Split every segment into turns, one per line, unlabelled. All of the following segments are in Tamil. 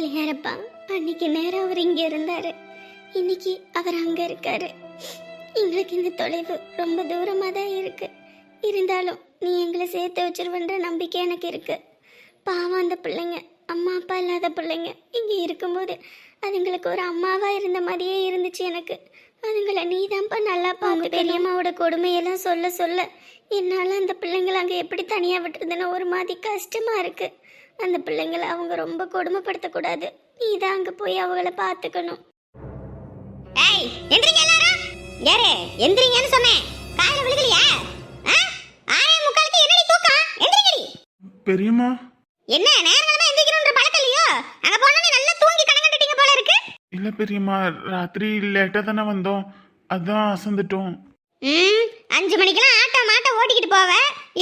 பிள்ளையாரப்பா அன்னைக்கு நேரம் அவர் இங்க இருந்தாரு. இன்னைக்கு அவர் அங்க இருக்காரு. எங்களுக்கு இந்த தொலைவு ரொம்ப தூரமா தான் இருக்கு. இருந்தாலும் நீ எங்களை சேர்த்து வச்சிருவன்ற நம்பிக்கை எனக்கு இருக்கு. பாவம் அந்த பிள்ளைங்க அம்மா அப்பா இல்லாத பிள்ளைங்க. இங்க இருக்கும்போது அதுங்களுக்கு ஒரு அம்மாவா இருந்த மாதிரியே இருந்துச்சு எனக்கு. அதுங்களை நீதான்ப்பா நல்லா பார்த்து பெரியம்மாவோட கொடுமையெல்லாம் சொல்ல சொல்ல என்னால் அந்த பிள்ளைங்களை அங்கே எப்படி தனியாக விட்டுறதுன்னு ஒரு மாதிரி கஷ்டமா இருக்கு. அந்த பிள்ளைங்களை அவங்க ரொம்ப கொடுமைப்படுத்தக்கூடாது. நீ தான் அங்கே போய் அவங்கள பார்த்துக்கணும்.
ஏய் எந்திரிங்க எல்லாரும். யாரு? எந்திரிங்கன்னு சொன்னேன். காலைல விழுகலையா? ஆ? ஆறே முக்காலுக்கு என்னடி தூக்கம்? எந்திரிங்கடி.
பெரியம்மா.
என்ன நேரங்களமா எந்திரிக்கணும்ன்ற பழக்கம் இல்லையோ? அங்க போனோடனே நல்லா தூங்கி கணக்கண்டுட்டீங்க போல இருக்கு.
இல்ல பெரியம்மா ராத்திரி லேட்டா தானே வந்தோம். அதான் அசந்துட்டோம்.
ம் அஞ்சு மணிக்கெல்லாம் ஆட்டோ மாட்டோ ஓட்டிக்கிட்டு போவ.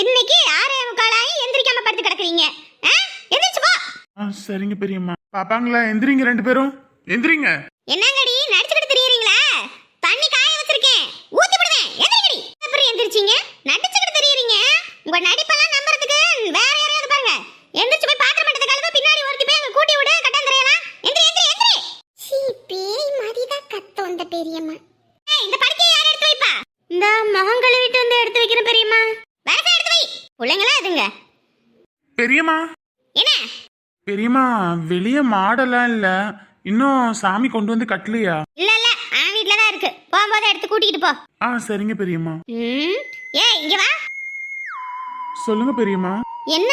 இன்னைக்கு ஆறே முக்காலாயி எந்திரிக்காம படுத்து கிடக்குறீங்க? எந்திரிச்சு போ
ஆ சரிங்க பெரியம்மா. பாப்பாங்களா எந்திரிங்க ரெண்டு பேரும். எந்திரிங்க.
என்னங்கடி நடிச்சுக்கிட்டு தெரியறீங்களா? தண்ணி காய வச்சிருக்கேன். ஊத்தி விடுவேன். எந்திரிங்கடி. அப்புறம் எந்திரிச்சீங்க? நடிச்சுக்கிட்டு தெரியறீங்க. உங்க நடிப்பெல்லாம் நம்புறதுக்கு வேற யாரையாவது பாருங்க. எந்திரிச்சு போய் பாத்திரம் மட்டத்தை கழுவ பின்னாடி ஒருத்தி போய் அங்க கூட்டி விடு கட்டாந்தரையெல்லாம் எந்திரி எந்திரி எந்திரி.
சீ பேய் மாதிரி தான் கத்தோம் அந்த பெரியம்மா.
ஏய் இந்த படுக்கையை யார் எடுத்து வைப்பா?
இந்த முகம் கழுவிட்டு வந்து எடுத்து வைக்கிற பெரியம்மா.
வரசா எடுத்து வை. பிள்ளைங்களா இதுங்க?
பெரியம்மா பெரியம்மா வெளியே மாடெல்லாம் இல்ல. இன்னும் சாமி கொண்டு வந்து கட்டலையா?
இல்ல இல்ல. அவன் வீட்ல தான் இருக்கு. போகும்போது எடுத்து கூட்டிக்கிட்டு போ.
ஆ சரிங்க பெரியம்மா.
ம். ஏய் இங்க வா.
சொல்லுங்க பெரியம்மா.
என்ன?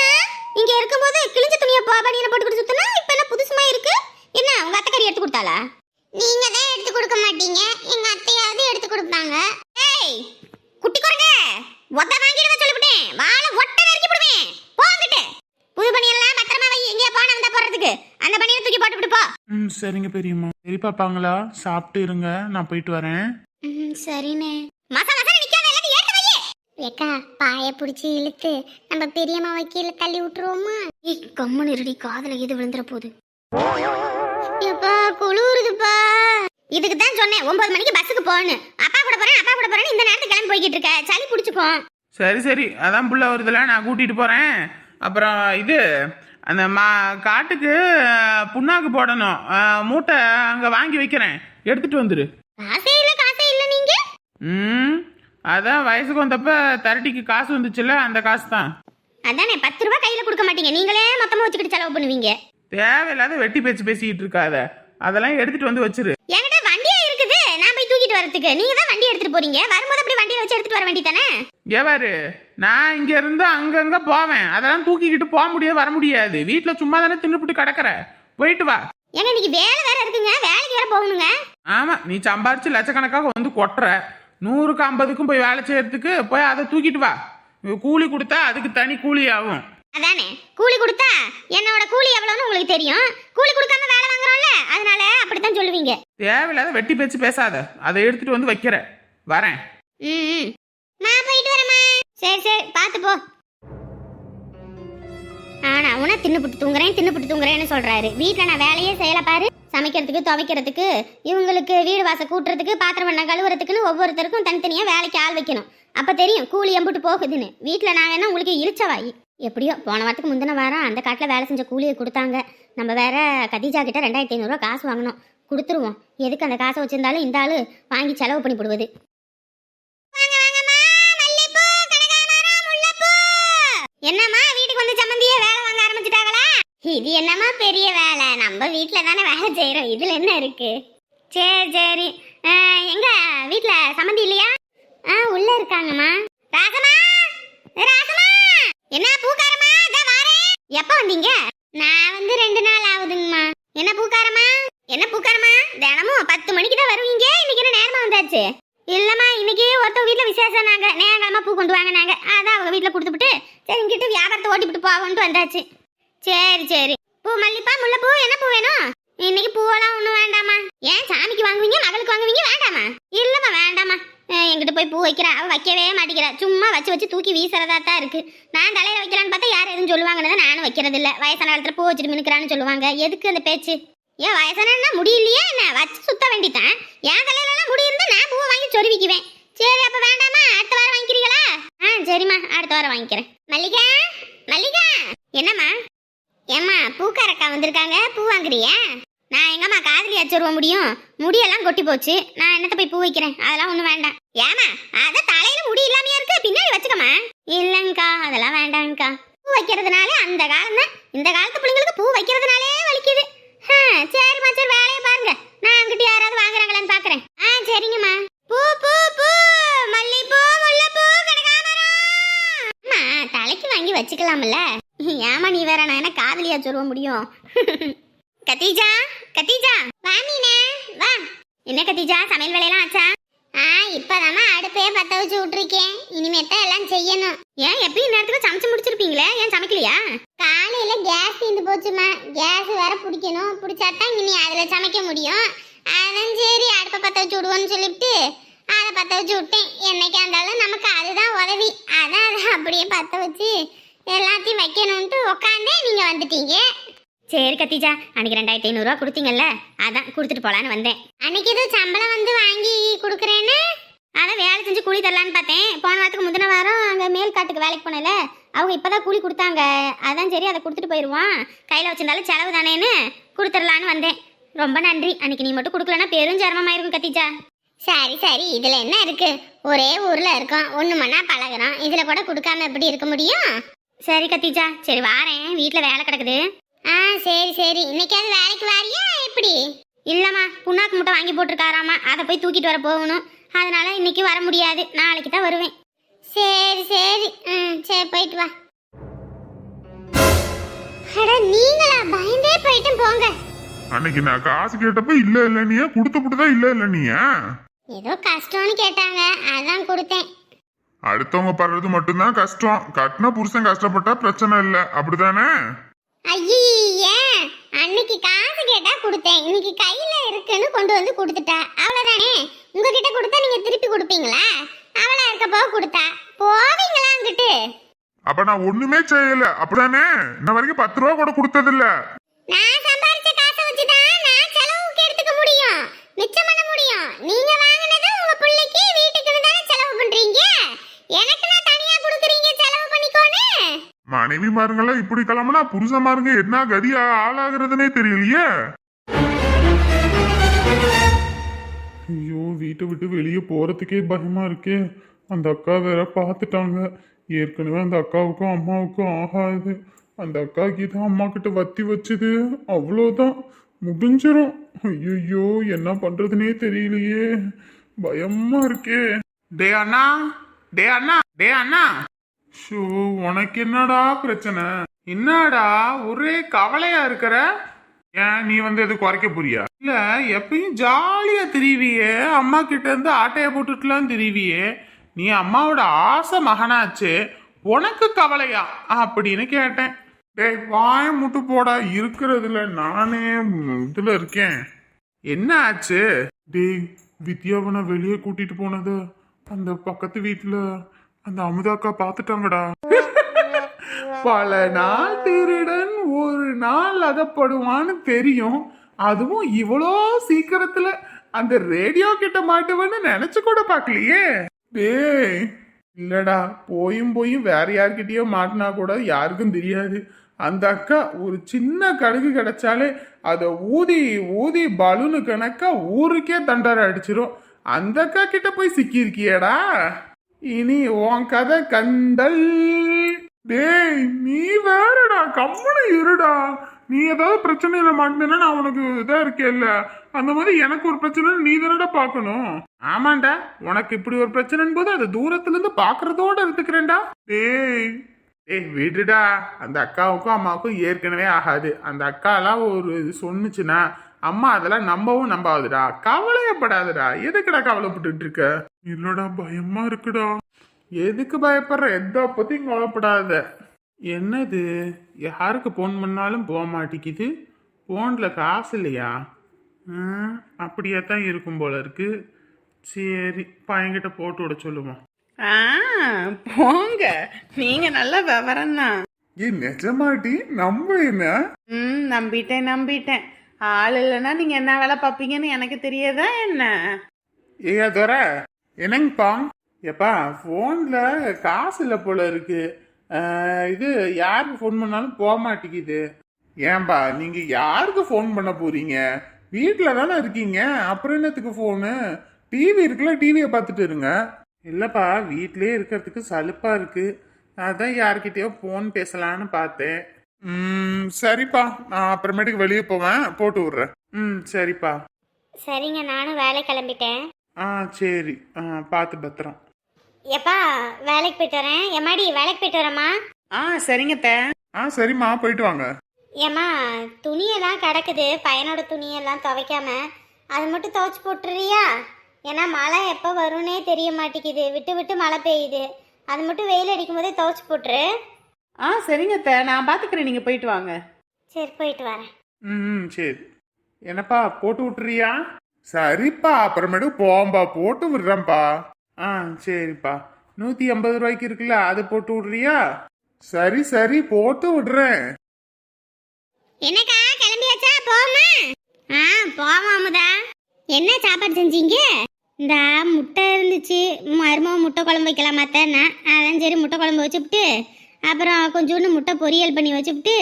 இங்க இருக்கும்போது கிழிஞ்ச துணியை போ பனியனை போட்டு சுத்தினா இப்ப என்ன புதுசுமா இருக்கு? என்ன உங்க அத்தைக்காரி எடுத்து கொடுத்தாளா? நீங்க தான் எடுத்து கொடுக்க மாட்டீங்க. எங்க அத்தையாவது எடுத்து கொடுப்பாங்க. ஏய் குட்டி குரங்க. ஒத்த வாங்கிடுவ சொல்லிவிட்டேன். வாழை ஒட்ட நறுக்கி விடுவேன். போங்கிட்டு புது பனியெல்லாம் பத்திரமா வை. எங்கேயா போன வந்தா போறதுக்கு. அந்த பனியனை தூக்கி போட்டு போ
ம் சரிங்க பெரியம்மா. சரி பாப்பாங்களா சாப்பிட்டு இருங்க. நான் போயிட்டு வரேன்.
ம் சரிண்ணே.
மசா மசா நிக்காத எல்லாத்தையும் எடுத்து வை.
ஏக்கா பாய பிடிச்சி இழுத்து நம்ம பெரியம்மா கீழே தள்ளி விட்டுருவோமா?
ஏய் கம்மன் இருடி. காதுல எது விழுந்துற போகுது
எப்பா குளிருதுப்பா.
இதுக்கு தான் சொன்னேன் ஒன்பது மணிக்கு பஸ்ஸுக்கு போகணும் அப்பா கூட போறேன் அப்பா கூட போறேன் இந்த நேரத்துக்கு கிளம்பி போய்கிட்டு இருக்க. சளி பிடிச்சுக்கும்.
சரி சரி. அதான் புள்ள வருதுல நான் கூட்டிட்டு போறேன். அப்புறம் இது அந்த மா காட்டுக்கு புண்ணாக்கு போடணும். மூட்டை அங்க வாங்கி வைக்கிறேன். எடுத்துட்டு வந்துரு.
காசே இல்ல காசே இல்ல நீங்க?
ம் அதான் வயசுக்கு வந்தப்ப தரட்டிக்கு காசு வந்துச்சுல்ல அந்த காசு தான்
அதானே பத்து ரூபாய் கையில கொடுக்க மாட்டீங்க. நீங்களே மொத்தமா வச்சுக்கிட்டு செலவு பண்ணுவீங்க.
தேவையில்லாத வெட்டி பேச்சு பேசிக்கிட்டு இருக்காத. அதெல்லாம் எடுத்துட்டு வந்து வச்சிரு.
என்கிட்ட வண்டியா இருக்குது நான் போய் தூக்கிட்டு வரதுக்கு நீங்க தான் வண்டி எடுத்துட்டு போறீங்க. வரும்போது அப்படி வண்டியை வச்சு எடுத்துட்டு வர வேண்டியதானே
ஏவாரு நான் இங்க இருந்து அங்கங்க போவேன். அதெல்லாம் தூக்கிக்கிட்டு போக முடியாது வர முடியாது. வீட்டுல சும்மா தானே தின்னுபிட்டு கிடக்குற. போயிட்டு வா.
ஏங்க இன்னைக்கு வேலை வேற இருக்குங்க. வேலைக்கு வேற போகணுங்க.
ஆமா நீ சம்பாரிச்சு லட்சக்கணக்காக வந்து கொட்டுற. நூறுக்கு ஐம்பதுக்கும் போய் வேலை செய்யறதுக்கு போய் அதை தூக்கிட்டு வா. கூலி கொடுத்தா அதுக்கு தனி கூலி ஆகும்
அதானே? கூலி கொடுத்தா என்னோட கூலி எவ்வளவுன்னு உங்களுக்கு தெரியும். கூலி கொடுக்காம வேலை வாங்குறோம்ல அதனால அப்படித்தான் சொல்லுவீங்க.
தேவையில்லாத வெட்டி பேச்சு பேசாத. அதை எடுத்துட்டு வந்து வைக்கிற. வரேன்.
ம். நான் போயிட்டு வரேம்மா. சரி சரி பார்த்து போ. ஆனா உன தின்னுபுட்டு தூங்குறேன் தின்னுபுட்டு தூங்குறேன்னு சொல்றாரு. வீட்டில் நான் வேலையே செய்யல பாரு. சமைக்கிறதுக்கு துவைக்கிறதுக்கு இவங்களுக்கு வீடு வாசல் கூட்டுறதுக்கு பாத்திரம் பண்ண கழுவுறதுக்குன்னு ஒவ்வொருத்தருக்கும் தனித்தனியாக வேலைக்கு ஆள் வைக்கணும். அப்போ தெரியும் கூலி எம்புட்டு போகுதுன்னு. வீட்டில் நான் வேணா உங்களுக்கு இழிச்சவாயி? எப்படியோ போன வாரத்துக்கு முந்தின வாரம் அந்த காட்டில் வேலை செஞ்ச கூலியை கொடுத்தாங்க. நம்ம வேற கதீஜா கிட்ட ரெண்டாயிரத்தி ஐநூறுரூவா காசு வாங்கினோம் கொடுத்துருவோம். எதுக்கு அந்த காசை வச்சிருந்தாலும் இந்த ஆளு வாங்கி செலவு பண்ணி போடுவது. என்னம்மா வீட்டுக்கு வந்து சம்மந்தியே வேலை வாங்க ஆரம்பிச்சிட்டாங்களா? இது என்னம்மா பெரிய வேலை? நம்ம வீட்டில் தானே வேலை செய்யறோம் இதுல என்ன இருக்கு? சரி சரி. எங்க? வீட்டில் சம்மந்தி இல்லையா? ஆ உள்ள இருக்காங்கம்மா. ராகமா ஏ, ராசமா என்ன பூக்காரமா இதா வாரேன் எப்ப வந்தீங்க? நான் வந்து ரெண்டு நாள் ஆகுதுங்கம்மா. என்ன பூக்காரமா என்ன பூக்காரமா தினமும் பத்து மணிக்கு தான் வருவீங்க. இன்னைக்கு என்ன நேரமா வந்தாச்சு? இல்லம்மா இன்னைக்கு ஒருத்தவங்க வீட்டில் விசேஷம் நாங்க. நேரங்களமா பூ கொண்டு வாங்க நாங்க. அதான் அவங்க வீட்டில் கொடுத்துட்டு சரி இங்கிட்டு வியாபாரத்தை ஓட்டிவிட்டு போவோன்ட்டு வந்தாச்சு. சரி சரி. பூ மல்லிப்பா முல்லைப்பூ என்ன பூ வேணும்? இன்னைக்கு பூவெல்லாம் ஒன்றும் வேண்டாமா ஏன் சாமிக்கு வாங்குவீங்க மகளுக்கு வாங்குவீங்க வேண்டாமா? இல்லைம்மா வேண்டாமா எங்கிட்ட போய் பூ வைக்கிறா. அவள் வைக்கவே மாட்டேங்கிறா. சும்மா வச்சு வச்சு தூக்கி வீசுறதா தான் இருக்கு. நான் தலையில வைக்கலான்னு பார்த்தா யார் எதுவும் சொல்லுவாங்கன்னு நானும் வைக்கிறதில்ல. வயசான காலத்தில் பூ வச்சுட்டு மினுக்கிறான்னு சொல்லுவாங்க. எதுக்கு அந்த பேச்சு? ஏன் வயசானா முடியலையா என்ன? வச்சு சுத்த வேண்டித்தான். என் தலையிலலாம் எல்லாம் முடி நான் பூவை வாங்கி சொருவிக்குவேன். சரி அப்போ வேண்டாமா? அடுத்த வாரம் வாங்கிக்கிறீங்களா? ஆ சரிம்மா. அடுத்த வாரம் வாங்கிக்கிறேன். மல்லிகா? மல்லிகா? என்னம்மா? ஏம்மா பூக்காரக்கா வந்திருக்காங்க. பூ வாங்குறியா? நான் எங்கம்மா காதலி அச்சுருவ முடியும்? முடியெல்லாம் கொட்டி போச்சு. நான் என்னத்த போய் பூ வைக்கிறேன்? அதெல்லாம் ஒன்றும் வேண்டாம். ஏமா அத தலையில முடி இல்லாமையா இருக்கு? பின்னாடி வச்சுக்கம்மா. இல்லைங்கக்கா அதெல்லாம் வேண்டாம்க்கா பூ வைக்கிறதுனால அந்த காலம் தான். இந்த காலத்து பிள்ளைங்களுக்கு பூ வைக்கிறதுனாலே வலிக்குது. சரிம்மா சரி வேலையை பாருங்க. நான் அங்கிட்டு யாராவது வாங்குறாங்களான்னு பாக்குறேன். ஆ சரிங்கம்மா. பூ பூ பூ மல்லிப்பூ முல்லைப்பூ கனகாமரம். அம்மா தலைக்கு வாங்கி வச்சுக்கலாம்ல. ஏமா நீ வேற நான் என்ன காதலியா சொல்ல முடியும்? கத்தீஜா கத்தீஜா வா மீனே வா. என்ன கத்தீஜா சமையல் வேலையெல்லாம் ஆச்சா? ஆ இப்பதாம்மா அடுப்பே பத்த வச்சு விட்டுருக்கேன். இனிமேத்தான் எல்லாம் செய்யணும். ஏன் எப்பயும் நேரத்துக்கு சமைச்சு முடிச்சிருப்பீங்களே? ஏன் சமைக்கலையா? காலையில கேஸ் தீர்ந்து போச்சுமா கேஸ் வேற பிடிக்கணும். பிடிச்சாதான் இனி அதுல சமைக்க முடியும். அதான் சரி அடுப்பை பத்த வச்சு விடுவோன்னு சொல்லிட்டு அதை பத்த வச்சு விட்டேன். என்னைக்கா இருந்தாலும் நமக்கு அதுதான் உதவி. அதான் அதை அப்படியே பத்த வச்சு எல்லாத்தையும் வைக்கணும்ட்டு உக்காந்தே நீங்க வந்துட்டீங்க. சரி கத்திஜா அன்னைக்கு ரெண்டாயிரத்தி ஐநூறுரூவா கொடுத்தீங்கல்ல? அதான் கொடுத்துட்டு போலான்னு வந்தேன். அன்னைக்கு ஏதோ சம்பளம் வந்து வாங்கி கொடுக்குறேன்னு? அதான் வேலை செஞ்சு கூலி தரலான்னு பார்த்தேன். போன வாரத்துக்கு முந்தின வாரம் அங்கே மேல் காட்டுக்கு வேலைக்கு போனல அவங்க இப்போதான் கூலி கொடுத்தாங்க. அதான் சரி அதை கொடுத்துட்டு போயிடுவான் கையில் வச்சிருந்தாலும் செலவு தானேன்னு கொடுத்துடலான்னு வந்தேன். ரொம்ப நன்றி. அன்னைக்கு நீ மட்டும் கொடுக்கலன்னா பெரும் சிரமமாயிருக்கும் கத்திஜா. சரி சரி. இதுல என்ன இருக்கு? ஒரே ஊர்ல இருக்கோம். ஒண்ணு மண்ணா பழகுறோம். இதுல கூட கொடுக்காம எப்படி இருக்க முடியும்? சரி கத்திஜா. சரி வாரேன். வீட்ல வேலை கிடக்குது. ஆ சரி சரி. இன்னைக்காவது வேலைக்கு வாரியா? எப்படி? இல்லம்மா புண்ணாக்கு முட்டை வாங்கி போட்டிருக்காராமா அதை போய் தூக்கிட்டு வர போகணும். அதனால இன்னைக்கு வர முடியாது. நாளைக்கு தான் வருவேன். சரி சரி. ம் சரி போயிட்டு வா. அட நீங்களா? பயந்தே போயிட்டு போங்க.
அன்னைக்கு நான் காசு கேட்டப்ப இல்ல இல்ல நீ கொடுத்துப்புட்டு தான் இல்ல இல்ல நீ
ஏதோ கஷ்டம்னு கேட்டாங்க. அதான் கொடுத்தேன்.
அடுத்தவங்க படுறது மட்டும்தான் கஷ்டம். கட்டின புருஷன் கஷ்டப்பட்டா பிரச்சனை இல்ல. அப்படிதானே
ஐயே அன்னைக்கு காசு கேட்டா கொடுத்தேன். இன்னைக்கு கையில இருக்குன்னு கொண்டு வந்து கொடுத்துட்டா. அவ்வளவுதானே? உங்ககிட்ட கொடுத்தா நீங்க திருப்பி கொடுப்பீங்களா? அவளா போக கொடுத்தா. போவீங்களா அங்கிட்டு?
அப்ப நான் ஒண்ணுமே செய்யல. அப்படிதானே? இன்ன வரைக்கும் பத்து ரூபா கூட கொடுத்தது இல்ல
நான் சம்பாரிச்ச காசை வச்சுதான் நான் செலவுக்கு எடுத்துக்க முடியும். மிச்சம் பண்ண முடியும் நீங்க வாங்குனது உங்க பிள்ளைக்கு வீட்டுக்குன்னு தானே செலவு பண்றீங்க எனக்கு நான் தனியா கொடுக்குறீங்க செலவு பண்ணிக்கோன்னு
மனைவி மாருங்கெல்லாம் இப்படி கிளம்புனா புருஷ மாருங்க என்ன கதி? ஆளாகிறதுனே தெரியலையே. ஐயோ வீட்டை விட்டு வெளியே போறதுக்கே பயமா இருக்கே. அந்த அக்கா வேற பார்த்துட்டாங்க. ஏற்கனவே அந்த அக்காவுக்கும் அம்மாவுக்கும் ஆகாது. அந்த அக்காவுக்கு தான் அம்மா கிட்ட வத்தி வச்சது அவ்வளோதான். முடிஞ்சிடும் ஐயோ என்ன பண்றதுனே தெரியலையே. பயமா இருக்கே.
டே அண்ணா. டே அண்ணா. டே அண்ணா.
ஷோ உனக்கு என்னடா பிரச்சனை?
என்னடா ஒரே கவலையா இருக்கிற?
ஏன் நீ வந்து எது குறைக்க போறியா?
இல்ல எப்பயும் ஜாலியா திரிவியே. அம்மா கிட்ட இருந்து ஆட்டைய போட்டுட்டுலாம் திரிவியே. நீ அம்மாவோட ஆசை மகனாச்சு. உனக்கு கவலையா? அப்படின்னு கேட்டேன்.
டேய் வாய முட்டு போடா. இருக்கிறதுல நானே இதுல இருக்கேன்.
என்ன ஆச்சு?
டேய் வித்யாவனை வெளியே கூட்டிட்டு போனது அந்த பக்கத்து வீட்டுல அந்த அமுதாக்கா பாத்துட்டாங்கடா
பல நாள் திருடன் ஒரு நாள் அகப்படுவான்னு தெரியும். அதுவும் இவ்வளோ சீக்கிரத்துல அந்த ரேடியோ கிட்ட மாட்டுவேன்னு நினைச்சு கூட பார்க்கலையே. டேய் இல்லடா போயும் போயும் வேற யார்கிட்டயோ மாட்டினா கூட யாருக்கும் தெரியாது. அந்த அக்கா ஒரு சின்ன கடுகு கிடைச்சாலே அதை ஊதி ஊதி பலூனு கணக்கா ஊருக்கே தண்டரை அடிச்சிரும். அந்த அக்கா கிட்ட போய் சிக்கியிருக்கியடா. இனி உன் கதை கண்டல்.
டேய் நீ வேறடா கம்முனு இருடா. நீ ஏதாவது பிரச்சனையில மாட்டினா நான் உனக்கு இதா இருக்கேல்ல அந்த மாதிரி எனக்கு ஒரு பிரச்சனை நீ தானடா பார்க்கணும்.
ஆமாண்டா உனக்கு இப்படி ஒரு பிரச்சனைன்னு போது அது தூரத்துல இருந்து பாக்குறதோட எடுத்துக்கிறேன்டா.
டேய்
ஏய் விடுடா. அந்த அக்காவுக்கும் அம்மாவுக்கும் ஏற்கனவே ஆகாது. அந்த அக்காலாம் ஒரு இது சொன்னுச்சுன்னா அம்மா அதெல்லாம் நம்பவும் நம்பாதுடா. கவலையப்படாதடா. எதுக்குடா கவலைப்பட்டுட்டு இருக்க?
இல்லடா பயமா இருக்குடா.
எதுக்கு பயப்படுற? எந்த பத்தியும் கவலைப்படாத. என்னது? யாருக்கு ஃபோன் பண்ணாலும் போக மாட்டேங்குது? ஃபோனில் காசு இல்லையா? அப்படியே தான் இருக்கும் போல இருக்கு. சரி பையன்கிட்ட போட்டு விட சொல்லுவோம். ஆ போங்க. நீங்க நல்ல விவரம் தான்
ஏ நிஜமாட்டி நம்ப என்ன?
ம் நம்பிட்டேன் நம்பிட்டேன். ஆள் இல்லைன்னா நீங்க என்ன வேலை பார்ப்பீங்கன்னு எனக்கு தெரியாதா என்ன? ஏயா துற என்னங்கப்பா? எப்பா ஃபோனில் காசு இல்லை போல இருக்கு. இது யாருக்கு ஃபோன் பண்ணாலும் போக மாட்டேங்குது. ஏன்பா நீங்க யாருக்கு ஃபோன் பண்ண போறீங்க? வீட்டில் தானே இருக்கீங்க. அப்புறம் என்னத்துக்கு ஃபோனு டிவி இருக்குல்ல டிவியை பார்த்துட்டு இருங்க. இல்லைப்பா வீட்லயே இருக்கிறதுக்கு சலுப்பாக இருக்குது அதான் யார்கிட்டயோ ஃபோன் பேசலான்னு பார்த்தேன். ம் சரிப்பா. நான் அப்புறமேட்டுக்கு வெளியே போவேன். போட்டு விட்றேன். ம் சரிப்பா.
சரிங்க நானும் வேலை கிளம்பிட்டேன்.
ஆ சரி. ஆ பார்த்து பத்திரம்.
எப்பா வேலைக்கு போயிட்டு வரேன். எம்மாடி வேலைக்கு போயிட்டு வரேம்மா?
ஆ சரிங்க தே.
ஆ சரிம்மா போயிட்டு வாங்க.
ஏம்மா துணியெல்லாம் கிடக்குது. பையனோட துணியெல்லாம் துவைக்காம. அது மட்டும் துவைச்சு போட்டுறியா? ஏன்னா மழை எப்போ வரும்னே தெரிய மாட்டேங்குது. விட்டு விட்டு மழை பெய்யுது. அது மட்டும் வெயில் அடிக்கும் போதே துவைச்சு போட்டுரு.
ஆ சரிங்க தே நான் பார்த்துக்கிறேன் நீங்கள் போயிட்டு வாங்க.
சரி போயிட்டு வரேன்.
ம் சரி. என்னப்பா போட்டு விட்டுறியா? சரிப்பா அப்புறமேட்டு போம்பா. போட்டு விடுறேன்ப்பா. ஆ சரிப்பா. நூற்றி ஐம்பது ரூபாய்க்கு இருக்குல்ல அது போட்டு விடுறியா? சரி சரி போட்டு விடுறேன்.
என்னக்கா கிளம்பியாச்சா? போமா ஆ போவோம் அமுதா. என்ன சாப்பாடு செஞ்சீங்க? இந்த முட்டை இருந்துச்சு. மருமக முட்டை குழம்பு வைக்கலாம் மாத்தேன்னா அதான் சரி முட்டை குழம்பு வச்சுப்புட்டு அப்புறம் கொஞ்சோண்டு முட்டை பொரியல் பண்ணி வச்சுப்புட்டு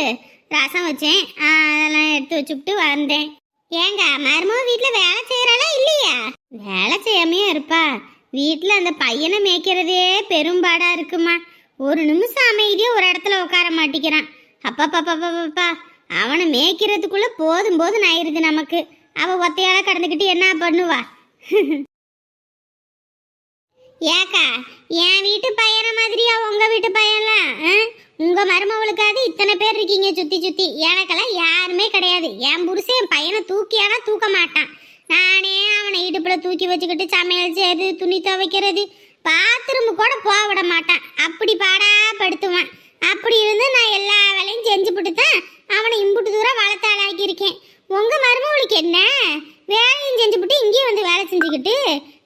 ரசம் வச்சேன். அதெல்லாம் எடுத்து வச்சுப்புட்டு வந்தேன் ஏங்க மருமக வீட்டில் வேலை செய்கிறாளா இல்லையா? வேலை செய்யாமையே இருப்பா. வீட்டில் அந்த பையனை மேய்க்கிறதே பெரும்பாடாக இருக்குமா. ஒரு நிமிஷம் அமைதியாக ஒரு இடத்துல உட்கார மாட்டேங்கிறான் அப்பா பாப்பா பாப்பா அவனை மேய்க்கிறதுக்குள்ளே போதும் போதும் ஆயிடுது நமக்கு. அவள் ஒத்தையால் கடந்துக்கிட்டு என்ன பண்ணுவா? ஏக்கா என் வீட்டு பையனை மாதிரியா உங்க வீட்டு பையன்லாம்? ஆ? உங்க மருமவளுக்காவது இத்தனை பேர் இருக்கீங்க சுத்தி சுத்தி. எனக்கெல்லாம் யாருமே கிடையாது. என் புருஷன் என் பையனை தூக்கியானா தூக்க மாட்டான். நானே அவனை இடுப்புல தூக்கி வச்சுக்கிட்டு சமையல் செய்யறது துணி துவைக்கிறது பாத்ரூம் கூட போக விட மாட்டான். அப்படி பாடா படுத்துவான். அப்படி இருந்து நான் எல்லா வேலையும் செஞ்சுபிட்டு தான் அவனை இம்புட்டு தூரம் வளர்த்தாளாக்கி இருக்கேன் உங்க மருமகளுக்கு என்ன? வேலையும் செஞ்சுபிட்டு இங்கேயும் வந்து வேலை செஞ்சுக்கிட்டு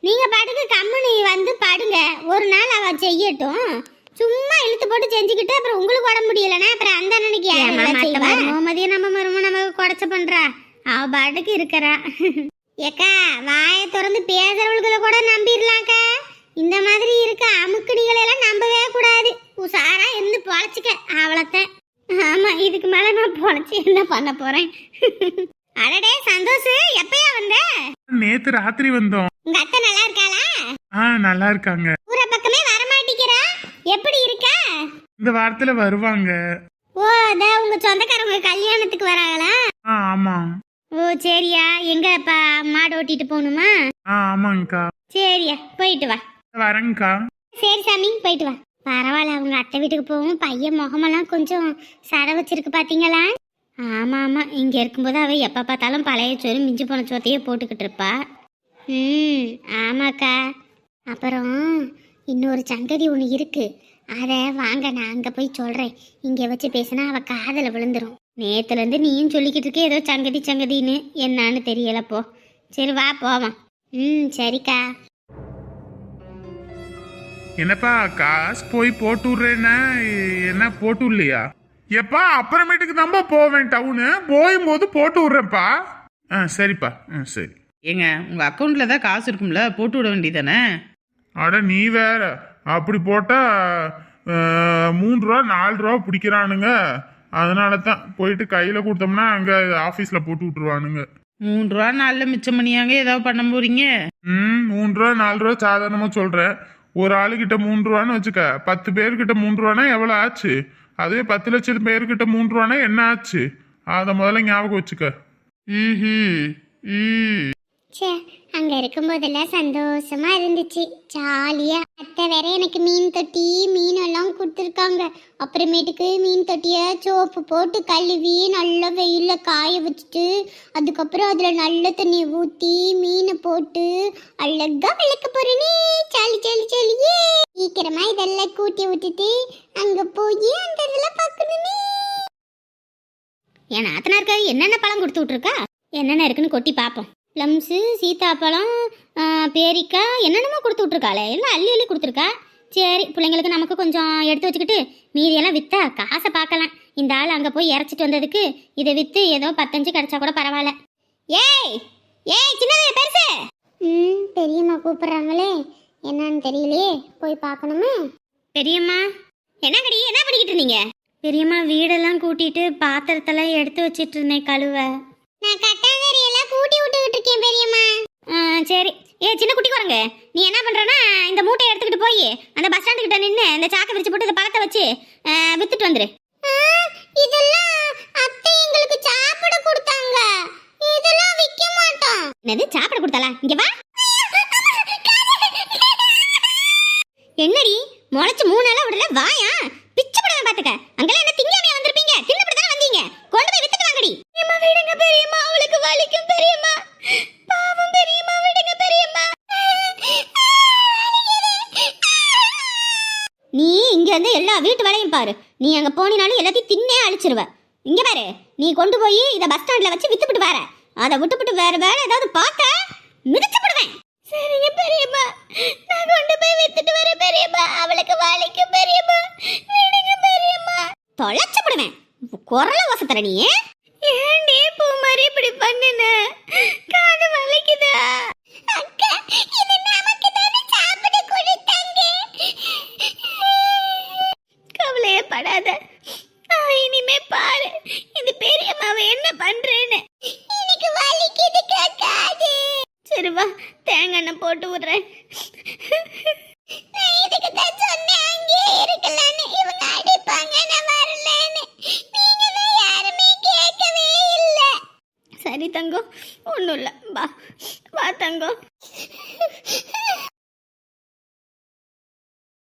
நீங்க பாட்டுக்கு கம்முனு வந்து படுங்க. ஒரு நாள் அவ செய்யட்டும். சும்மா இழுத்து போட்டு செஞ்சுக்கிட்டு அப்புறம் உங்களுக்கு உடம்பு முடியலன்னா அப்புறம் அந்த அண்ணனுக்கு யார் மருமதியம் நம்ம மரும நமக்கு குடைச்ச பண்றா? அவ பாட்டுக்கு இருக்கிறா. ஏக்கா வாயை திறந்து பேசுறவளுகளை கூட நம்பிடலாம்க்கா. இந்த மாதிரி இருக்க அமுக்குணிகளை எல்லாம் நம்பவே கூடாது. உசாரா இருந்து பொழைச்சிக்க அவ்வளோத்தான் ஆமா இதுக்கு மேல நான் பொழைச்சி என்ன பண்ண போறேன்? அடடே சந்தோஷ் எப்பயா வந்த?
நேத்து ராத்திரி வந்தோம்.
உங்க அத்தை நல்லா இருக்காளா?
ஆ நல்லா இருக்காங்க.
ஊர பக்கமே வர மாட்டேங்கிறா எப்படி இருக்கா?
இந்த வாரத்துல வருவாங்க.
ஓ அதான் உங்க சொந்தக்காரங்க கல்யாணத்துக்கு வராங்களா?
ஆ ஆமா.
ஓ சரியா. எங்க இப்ப மாடு ஓட்டிட்டு போகணுமா?
ஆ ஆமாங்கக்கா.
சரியா போயிட்டு வா.
வரேங்க்கா
சரி சாமி போயிட்டு வா. பரவாயில்ல அவங்க அத்தை வீட்டுக்கு போகவும் பையன் முகமெல்லாம் கொஞ்சம் சட வச்சிருக்கு பாத்தீங்களா? ஆமாம் ஆமாம் இங்கே இருக்கும்போது அவள் எப்போ பார்த்தாலும் பழைய சோறு மிஞ்சி போன சோத்தையே போட்டுக்கிட்டு இருப்பா. ம் ஆமாக்கா. அப்புறம் இன்னொரு சங்கதி ஒன்று இருக்குது அதை வாங்க நான் அங்கே போய் சொல்கிறேன் இங்கே வச்சு பேசினா அவள் காதில் விழுந்துரும். நேற்றுலேருந்து நீயும் சொல்லிக்கிட்டு இருக்க ஏதோ சங்கதி சங்கதின்னு. என்னான்னு தெரியலப்போ சரி வா போவோம். ம் சரிக்கா.
என்னப்பா காசு போய் போட்டு விடுறேன்னா என்ன போட்டு இல்லையா எப்பா அப்புறமேட்டுக்கு தான்ப்பா போவேன் டவுனு. போகும்போது போட்டு விடுறேன்ப்பா. ஆ சரிப்பா. ஆ சரி.
ஏங்க உங்கள் அக்கௌண்ட்டில் தான் காசு இருக்கும்ல போட்டு விட வேண்டியதானே?
அட நீ வேற. அப்படி போட்டா அஹ், மூணு ரூபா நாலு ரூபா பிடிக்கிறானுங்க. அதனால தான் போயிட்டு கையில் கொடுத்தோம்னா அங்கே ஆஃபீஸில் போட்டு விட்டுருவானுங்க.
மூணு ரூபா நாளில் மிச்சம் பண்ணியாங்க ஏதாவது பண்ண போறீங்க?
ம் மூணு ரூபா நாலு ரூபா சாதாரணமாக சொல்கிறேன் ஒரு ஆளுகிட்ட மூணு ரூபான்னு வச்சுக்க பத்து பேர்கிட்ட மூணு ரூபானா எவ்வளோ ஆச்சு? அதே பத்து லட்சம் பேர்கிட்ட மூன்று ரூபானா என்ன ஆச்சு? அதை முதல்ல ஞாபகம் வச்சுக்க.
ஈஹி ஈ.
ச்சே அங்க இருக்கும்போதெல்லாம் சந்தோஷமா இருந்துச்சு. ஜாலியா. அத்தை வேற எனக்கு மீன் தொட்டி மீன் எல்லாம் கொடுத்துருக்காங்க. அப்புறமேட்டுக்கு மீன் தொட்டிய சோப்பு போட்டு கழுவி நல்லா வெயிலில் காய வச்சுட்டு அதுக்கப்புறம் அதுல நல்ல தண்ணி ஊத்தி மீனை போட்டு அழகா விளக்க போறேனே. சளி சளி சளியே சீக்கிரமா இதெல்லாம் கூட்டி விட்டுட்டு அங்க போய் அந்த இதெல்லாம் பார்க்கணுமே. என் நாத்தனாருக்கு என்னென்ன பழம் கொடுத்து விட்ருக்கா என்னென்ன இருக்குன்னு கொட்டி பார்ப்போம். ப்ளம்ஸு சீத்தாப்பழம் பேரிக்காய் என்னென்னமோ கொடுத்து விட்ருக்காளே எல்லாம் அள்ளி அள்ளி கொடுத்துருக்கா. சரி பிள்ளைங்களுக்கு நமக்கு கொஞ்சம் எடுத்து வச்சுக்கிட்டு மீதியெல்லாம் விற்றா காசை பார்க்கலாம். இந்த ஆள் அங்கே போய் இறச்சிட்டு வந்ததுக்கு இதை விற்று ஏதோ பத்தஞ்சு கிடச்சா கூட பரவாயில்ல. ஏய் ஏய் சின்னது பெருசு. ம் பெரியம்மா கூப்பிட்றாங்களே. என்னன்னு தெரியலையே. போய் பார்க்கணுமே? பெரியம்மா என்ன கடி என்ன பண்ணிக்கிட்டு இருந்தீங்க?
பெரியம்மா வீடெல்லாம் கூட்டிட்டு பாத்திரத்தெல்லாம் எடுத்து வச்சிட்டு இருந்தேன் கழுவ.
நான் கட்டாங்கரி எல்லாம் கூட்டி விட்டுக்கிட்டு இருக்கேன் பெரியம்மா.
சரி.
ஏ சின்ன குட்டி குரங்கு. நீ என்ன பண்றனா இந்த மூட்டையை எடுத்துக்கிட்டு போய் அந்த பஸ் ஸ்டாண்டு கிட்ட நின்று இந்த சாக்கை விரிச்சு போட்டு இந்த பழத்தை வச்சு வித்துட்டு வந்துரு. இதெல்லாம் அத்தை எங்களுக்கு சாப்பிட கொடுத்தாங்க. இதெல்லாம் விற்க மாட்டோம். என்னது சாப்பிட கொடுத்தாளா? இங்க வா. என்னடி முளைச்சு மூணு நாளா விடல வாயா? பிச்சு படம் பாத்துக்க. அங்கெல்லாம் என்ன திங்காமையா வந்திருப்பீங்க தின்னுபடி தானே வந்தீங்க கொண்டு போய் வித்துட்டு வாங்கடி
பெரியம்மா விடுங்க பெரியம்மா அவளுக்கு வலிக்கும் பெரியம்மா. பாவம் பெரியம்மா விடுங்க பெரியம்மா.
நீ இங்க வந்து எல்லா வீட்டு வேலையும் பாரு. நீ அங்க போனினாலும் எல்லாத்தையும் தின்னே அழிச்சிருவ. இங்க பாரு நீ கொண்டு போய் இத பஸ் ஸ்டாண்ட்ல வச்சு வித்துப்பிட்டு வர. அதை விட்டுப்புட்டு வேற வேலை ஏதாவது பார்த்த மிதிச்சு போடுவேன்
சரிங்க பெரியம்மா. நான் கொண்டு போய் வித்துட்டு வரேன் பெரியம்மா. அவளுக்கு வலிக்கும் பெரியம்மா. விடுங்க பெரியம்மா.
தொலைச்சு போடுவேன் குரல வசத்தர நீ?
ஏன்டி பூ மாதிரி இப்படி பண்ணுன? காது வலிக்குதா? அக்கா இது நமக்கு தானே சாப்பிட கொடுத்தாங்க. கவலையே படாத நான் இனிமே பாரு. இந்த பெரியம்மாவை என்ன பண்றேன்னு. எனக்கு வலிக்குது காது. சரி வா தேங்காய் எண்ணெய் போட்டு விடுறேன்.